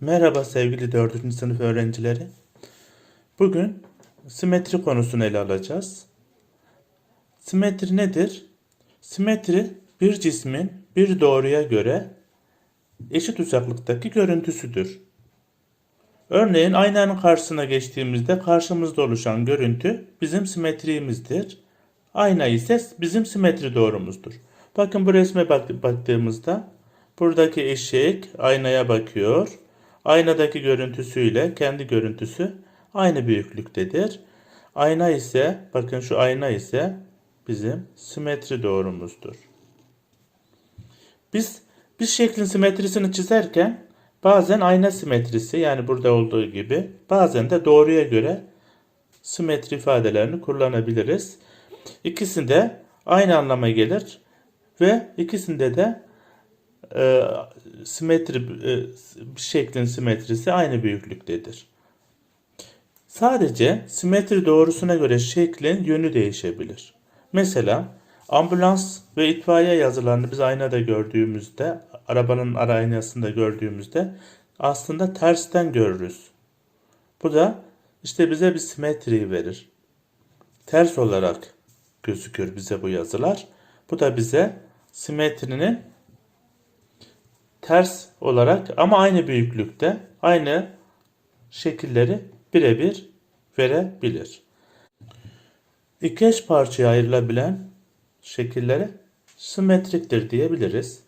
Merhaba sevgili 4. sınıf öğrencileri. Bugün simetri konusunu ele alacağız. Simetri nedir? Simetri bir cismin bir doğruya göre eşit uzaklıktaki görüntüsüdür. Örneğin aynanın karşısına geçtiğimizde karşımızda oluşan görüntü bizim simetrimizdir. Ayna ise bizim simetri doğrumuzdur. Bakın bu resme bak- baktığımızda buradaki eşek aynaya bakıyor. Aynadaki görüntüsüyle kendi görüntüsü aynı büyüklüktedir. Ayna ise bakın şu ayna ise bizim simetri doğrumuzdur. Biz bir şeklin simetrisini çizerken bazen ayna simetrisi yani burada olduğu gibi bazen de doğruya göre simetri ifadelerini kullanabiliriz. İkisinde aynı anlama gelir ve ikisinde de e, simetri e, şeklin simetrisi aynı büyüklüktedir. Sadece simetri doğrusuna göre şeklin yönü değişebilir. Mesela ambulans ve itfaiye yazılarını biz aynada gördüğümüzde, arabanın ara aynasında gördüğümüzde aslında tersten görürüz. Bu da işte bize bir simetri verir. Ters olarak gözükür bize bu yazılar. Bu da bize simetrinin ters olarak ama aynı büyüklükte aynı şekilleri birebir verebilir. İki eş parçaya ayrılabilen şekillere simetriktir diyebiliriz.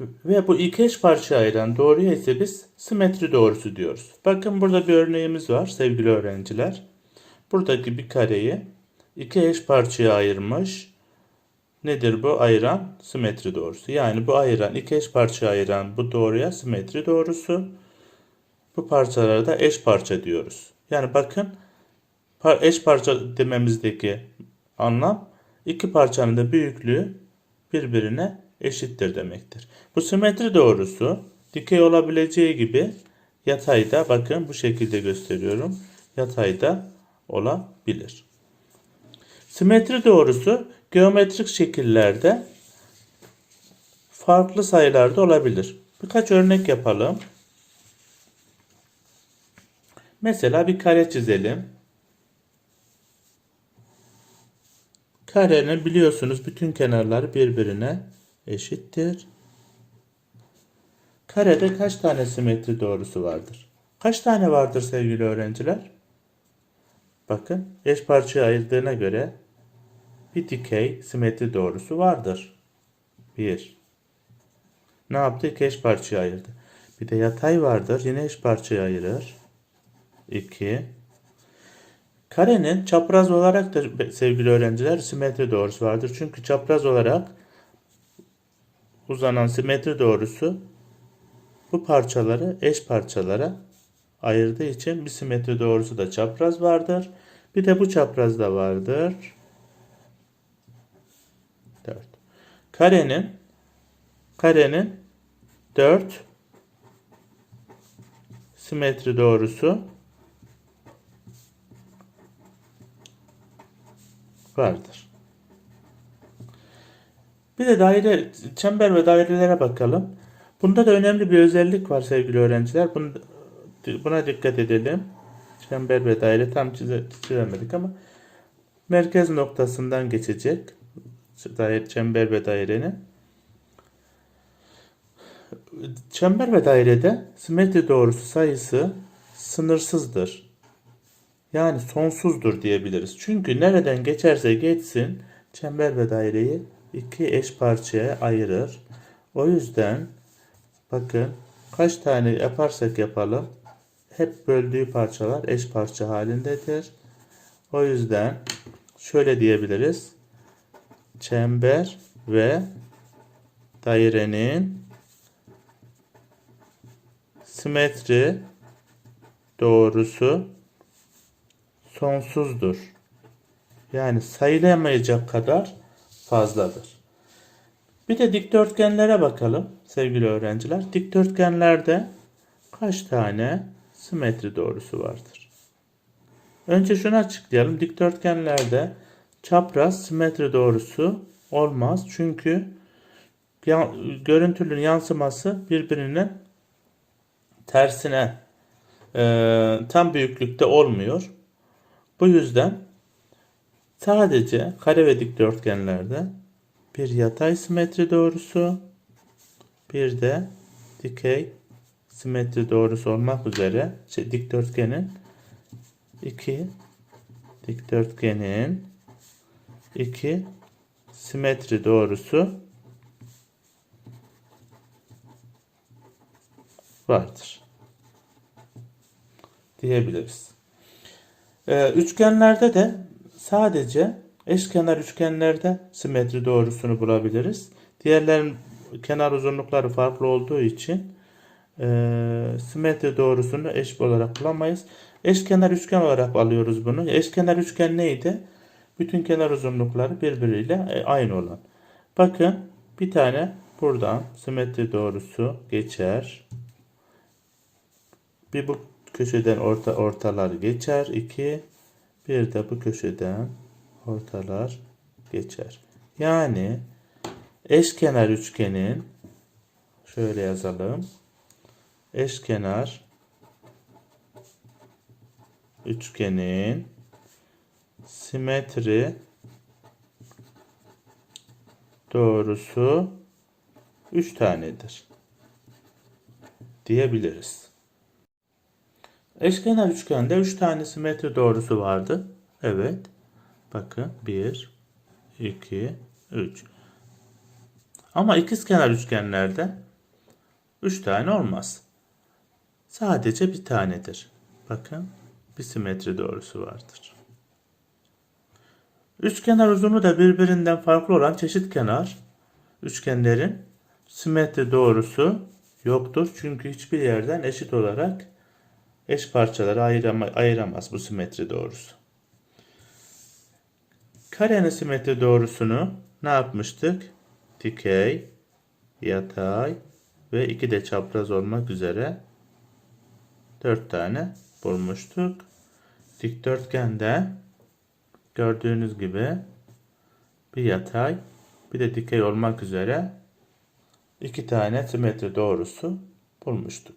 Ve bu iki eş parçaya ayıran doğruya ise biz simetri doğrusu diyoruz. Bakın burada bir örneğimiz var sevgili öğrenciler. Buradaki bir kareyi iki eş parçaya ayırmış. Nedir bu? Ayıran simetri doğrusu. Yani bu ayıran, iki eş parçaya ayıran bu doğruya simetri doğrusu. Bu parçalara da eş parça diyoruz. Yani bakın eş parça dememizdeki anlam iki parçanın da büyüklüğü birbirine eşittir demektir. Bu simetri doğrusu dikey olabileceği gibi yatayda bakın bu şekilde gösteriyorum. Yatayda olabilir. Simetri doğrusu geometrik şekillerde farklı sayılarda olabilir. Birkaç örnek yapalım. Mesela bir kare çizelim. Karenin biliyorsunuz bütün kenarları birbirine eşittir. Karede kaç tane simetri doğrusu vardır? Kaç tane vardır sevgili öğrenciler? Bakın eş parçaya ayırdığına göre bir dikey simetri doğrusu vardır. 1. Ne yaptı? İki eş parçaya ayırdı. Bir de yatay vardır. Yine eş parçaya ayırır. 2. Karenin çapraz olarak da sevgili öğrenciler simetri doğrusu vardır. Çünkü çapraz olarak uzanan simetri doğrusu bu parçaları eş parçalara ayırdığı için bir simetri doğrusu da çapraz vardır. Bir de bu çapraz da vardır. 4. Karenin karenin 4 simetri doğrusu vardır. Bir de daire, çember ve dairelere bakalım. Bunda da önemli bir özellik var sevgili öğrenciler. Buna, dikkat edelim. Çember ve daire tam çize, çizemedik ama merkez noktasından geçecek. Daire, çember ve dairenin. Çember ve dairede simetri doğrusu sayısı sınırsızdır. Yani sonsuzdur diyebiliriz. Çünkü nereden geçerse geçsin çember ve daireyi iki eş parçaya ayırır. O yüzden bakın kaç tane yaparsak yapalım hep böldüğü parçalar eş parça halindedir. O yüzden şöyle diyebiliriz. Çember ve dairenin simetri doğrusu sonsuzdur. Yani sayılamayacak kadar fazladır. Bir de dikdörtgenlere bakalım sevgili öğrenciler. Dikdörtgenlerde kaç tane simetri doğrusu vardır? Önce şunu açıklayalım. Dikdörtgenlerde çapraz simetri doğrusu olmaz. Çünkü görüntünün yansıması birbirinin tersine e, tam büyüklükte olmuyor. Bu yüzden sadece kare ve dikdörtgenlerde bir yatay simetri doğrusu bir de dikey simetri doğrusu olmak üzere şey, dikdörtgenin iki dikdörtgenin iki simetri doğrusu vardır diyebiliriz. Ee, üçgenlerde de sadece eşkenar üçgenlerde simetri doğrusunu bulabiliriz. Diğerlerin kenar uzunlukları farklı olduğu için e, simetri doğrusunu eş olarak bulamayız. Eşkenar üçgen olarak alıyoruz bunu. Eşkenar üçgen neydi? Bütün kenar uzunlukları birbiriyle e, aynı olan. Bakın bir tane buradan simetri doğrusu geçer. Bir bu köşeden orta ortalar geçer. 2 bir de bu köşeden ortalar geçer. Yani eşkenar üçgenin şöyle yazalım. Eşkenar üçgenin simetri doğrusu 3 tanedir diyebiliriz. Eşkenar üçgende 3 tane simetri doğrusu vardı. Evet. Bakın 1 2 3. Ama ikizkenar üçgenlerde 3 tane olmaz. Sadece bir tanedir. Bakın bir simetri doğrusu vardır. Üçkenar uzunluğu da birbirinden farklı olan çeşit kenar üçgenlerin simetri doğrusu yoktur. Çünkü hiçbir yerden eşit olarak eş parçaları ayırama, ayıramaz bu simetri doğrusu. Karenin simetri doğrusunu ne yapmıştık? Dikey, yatay ve iki de çapraz olmak üzere dört tane bulmuştuk. Dikdörtgende gördüğünüz gibi bir yatay bir de dikey olmak üzere iki tane simetri doğrusu bulmuştuk.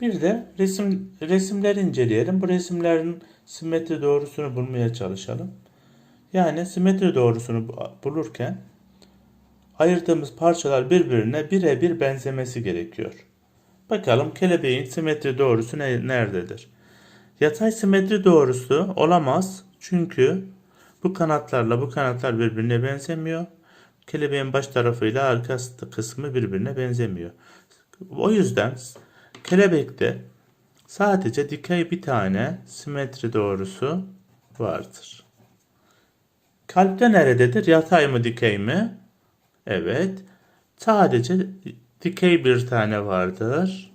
Bir de resim resimleri inceleyelim. Bu resimlerin simetri doğrusunu bulmaya çalışalım. Yani simetri doğrusunu bu- bulurken ayırdığımız parçalar birbirine birebir benzemesi gerekiyor. Bakalım kelebeğin simetri doğrusu ne- nerededir? Yatay simetri doğrusu olamaz. Çünkü bu kanatlarla bu kanatlar birbirine benzemiyor. Kelebeğin baş tarafıyla arka kısmı birbirine benzemiyor. O yüzden kelebekte sadece dikey bir tane simetri doğrusu vardır. Kalpte nerededir? Yatay mı dikey mi? Evet. Sadece dikey bir tane vardır.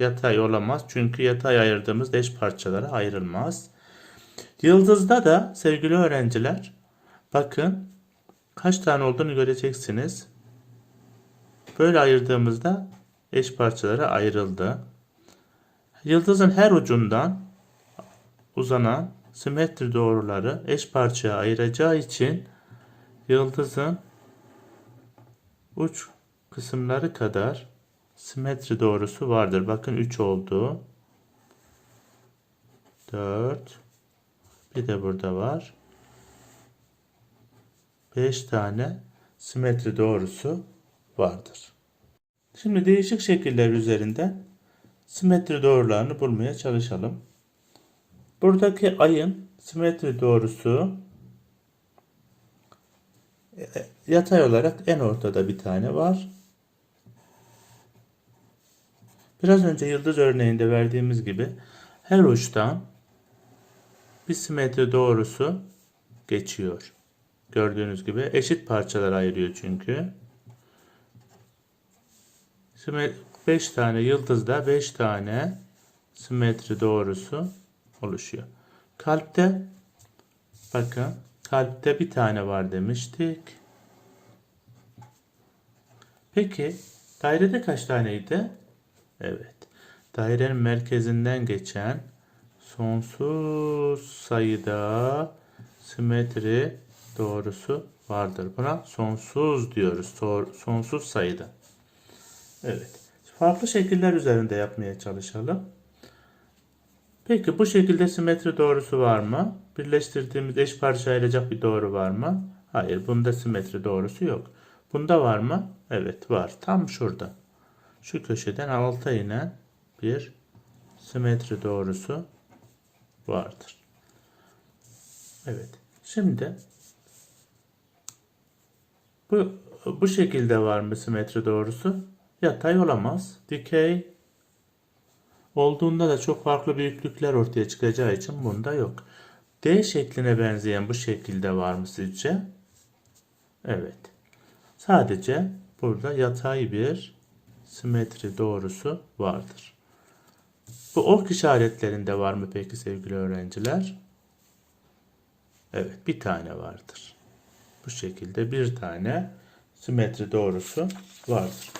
Yatay olamaz. Çünkü yatay ayırdığımız eş parçalara ayrılmaz. Yıldızda da sevgili öğrenciler bakın kaç tane olduğunu göreceksiniz. Böyle ayırdığımızda eş parçalara ayrıldı. Yıldızın her ucundan uzanan simetri doğruları eş parçaya ayıracağı için yıldızın uç kısımları kadar simetri doğrusu vardır. Bakın 3 oldu. 4 bir de burada var. 5 tane simetri doğrusu vardır. Şimdi değişik şekiller üzerinde simetri doğrularını bulmaya çalışalım. Buradaki ayın simetri doğrusu e, yatay olarak en ortada bir tane var. Biraz önce yıldız örneğinde verdiğimiz gibi her uçtan bir simetri doğrusu geçiyor. Gördüğünüz gibi eşit parçalar ayırıyor çünkü. 5 tane yıldızda 5 tane simetri doğrusu oluşuyor. Kalpte bakın kalpte bir tane var demiştik. Peki dairede kaç taneydi? Evet. Dairenin merkezinden geçen sonsuz sayıda simetri doğrusu vardır. Buna sonsuz diyoruz. Sonsuz sayıda. Evet. Farklı şekiller üzerinde yapmaya çalışalım. Peki bu şekilde simetri doğrusu var mı? Birleştirdiğimiz eş parça ayıracak bir doğru var mı? Hayır, bunda simetri doğrusu yok. Bunda var mı? Evet, var. Tam şurada. Şu köşeden alta inen bir simetri doğrusu vardır. Evet. Şimdi bu bu şekilde var mı simetri doğrusu? Yatay olamaz. Dikey olduğunda da çok farklı büyüklükler ortaya çıkacağı için bunda yok. D şekline benzeyen bu şekilde var mı sizce? Evet. Sadece burada yatay bir simetri doğrusu vardır. Bu ok işaretlerinde var mı peki sevgili öğrenciler? Evet, bir tane vardır. Bu şekilde bir tane simetri doğrusu vardır.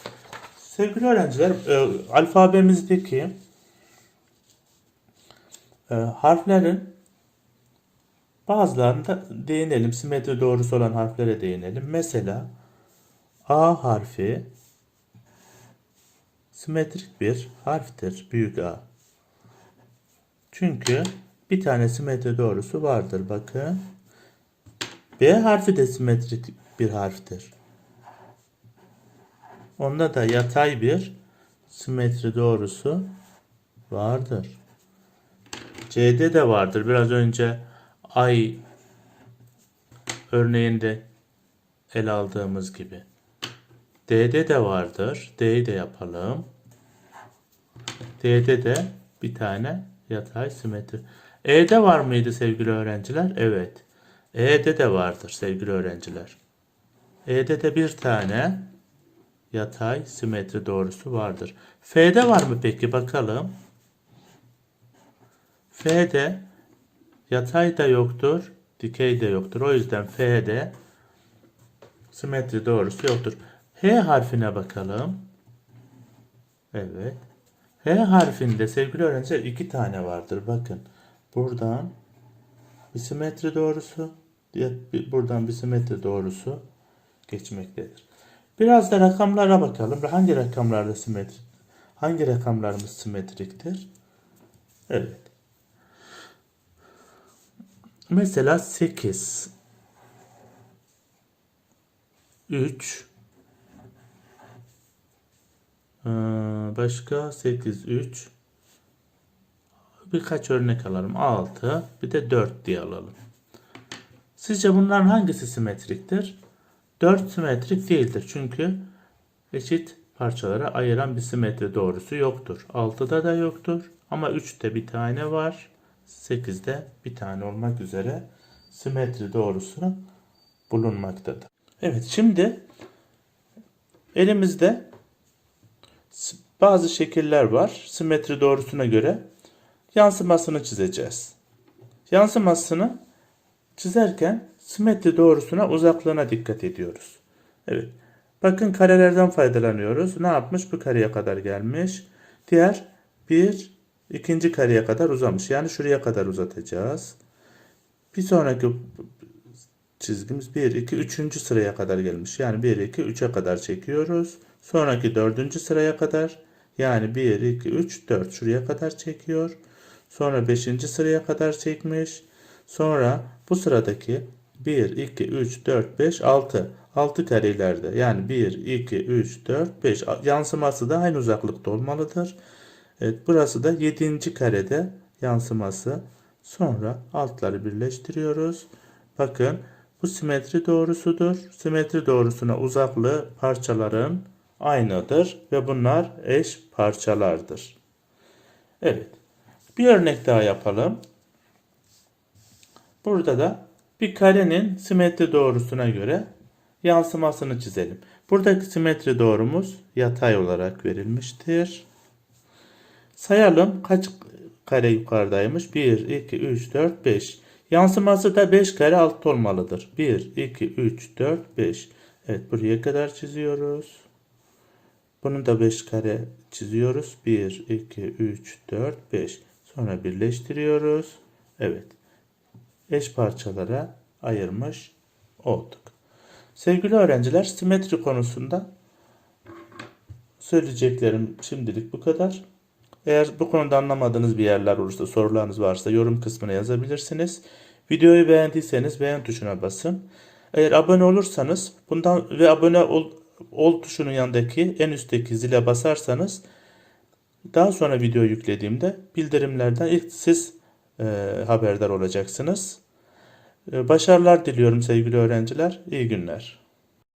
Sevgili öğrenciler, e, alfabemizdeki e, harflerin bazılarında değinelim. Simetri doğrusu olan harflere değinelim. Mesela A harfi simetrik bir harftir. Büyük A. Çünkü bir tane simetri doğrusu vardır. Bakın. B harfi de simetrik bir harftir. Onda da yatay bir simetri doğrusu vardır. C'de de vardır. Biraz önce ay örneğinde el aldığımız gibi. D'de de vardır. D'yi de yapalım. D'de de bir tane yatay simetri. E'de var mıydı sevgili öğrenciler? Evet. E'de de vardır sevgili öğrenciler. E'de de bir tane yatay simetri doğrusu vardır. F'de var mı peki bakalım. F'de yatay da yoktur, dikey de yoktur. O yüzden F'de simetri doğrusu yoktur. H harfine bakalım. Evet. H harfinde sevgili öğrenciler iki tane vardır. Bakın. Buradan bir simetri doğrusu, buradan bir simetri doğrusu geçmektedir. Biraz da rakamlara bakalım. Hangi rakamlarda simetri? Hangi rakamlarımız simetriktir? Evet. Mesela 8 3 ee, başka 8 3 birkaç örnek alalım. 6 bir de 4 diye alalım. Sizce bunların hangisi simetriktir? 4 simetrik değildir. Çünkü eşit parçalara ayıran bir simetri doğrusu yoktur. 6'da da yoktur. Ama 3'te bir tane var. 8'de bir tane olmak üzere simetri doğrusu bulunmaktadır. Evet şimdi elimizde bazı şekiller var. Simetri doğrusuna göre yansımasını çizeceğiz. Yansımasını çizerken simetri doğrusuna uzaklığına dikkat ediyoruz. Evet. Bakın karelerden faydalanıyoruz. Ne yapmış? Bu kareye kadar gelmiş. Diğer bir ikinci kareye kadar uzamış. Yani şuraya kadar uzatacağız. Bir sonraki çizgimiz 1, 2, 3. sıraya kadar gelmiş. Yani 1, 2, 3'e kadar çekiyoruz. Sonraki 4. sıraya kadar yani 1, 2, 3, 4 şuraya kadar çekiyor. Sonra 5. sıraya kadar çekmiş. Sonra bu sıradaki 1, 2, 3, 4, 5, 6. 6 karelerde yani 1, 2, 3, 4, 5 yansıması da aynı uzaklıkta olmalıdır. Evet burası da 7. karede yansıması. Sonra altları birleştiriyoruz. Bakın bu simetri doğrusudur. Simetri doğrusuna uzaklığı parçaların aynıdır ve bunlar eş parçalardır. Evet. Bir örnek daha yapalım. Burada da bir karenin simetri doğrusuna göre yansımasını çizelim. Buradaki simetri doğrumuz yatay olarak verilmiştir. Sayalım kaç kare yukarıdaymış? 1, 2, 3, 4, 5. Yansıması da 5 kare altta olmalıdır. 1, 2, 3, 4, 5. Evet buraya kadar çiziyoruz. Bunu da 5 kare çiziyoruz. 1, 2, 3, 4, 5. Sonra birleştiriyoruz. Evet. Eş parçalara ayırmış olduk. Sevgili öğrenciler, simetri konusunda söyleyeceklerim şimdilik bu kadar. Eğer bu konuda anlamadığınız bir yerler olursa, sorularınız varsa yorum kısmına yazabilirsiniz. Videoyu beğendiyseniz beğen tuşuna basın. Eğer abone olursanız bundan ve abone ol, ol tuşunun yanındaki en üstteki zile basarsanız daha sonra video yüklediğimde bildirimlerden ilk siz e, haberdar olacaksınız. E, başarılar diliyorum sevgili öğrenciler. İyi günler.